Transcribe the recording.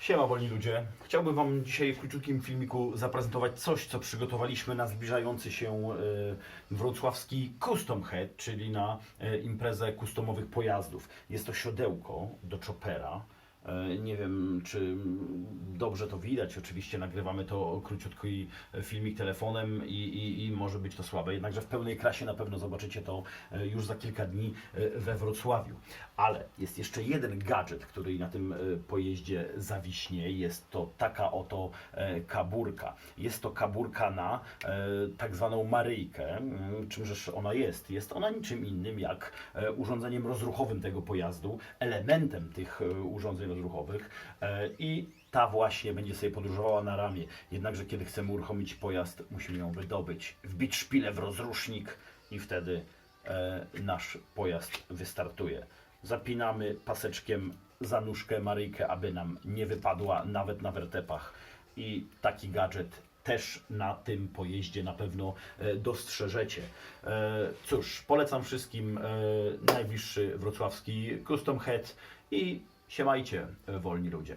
Siema wolni ludzie. Chciałbym Wam dzisiaj w króciutkim filmiku zaprezentować coś, co przygotowaliśmy na zbliżający się e, wrocławski Custom Head, czyli na e, imprezę customowych pojazdów. Jest to siodełko do chopera. E, Nie wiem, czy dobrze to widać. Oczywiście nagrywamy to króciutko i filmik telefonem i, i, i może być to słabe. Jednakże w pełnej krasie na pewno zobaczycie to e, już za kilka dni e, we Wrocławiu. Ale jest jeszcze jeden gadżet, który na tym pojeździe zawiśnie. Jest to taka oto kaburka. Jest to kaburka na tak zwaną maryjkę. Mm, Czymżeż ona jest? Jest ona niczym innym jak urządzeniem rozruchowym tego pojazdu, elementem tych urządzeń rozruchowych e, i ta właśnie będzie sobie podróżowała na ramię. Jednakże kiedy chcemy uruchomić pojazd, musimy ją wydobyć, wbić szpilę w rozrusznik i wtedy e, nasz pojazd wystartuje. Zapinamy paseczkiem za nóżkę Maryjkę, aby nam nie wypadła nawet na wertepach. I taki gadżet też na tym pojeździe na pewno e, dostrzeżecie. Cóż, polecam wszystkim najbliższy wrocławski Custom Head i siemajcie, e, wolni ludzie.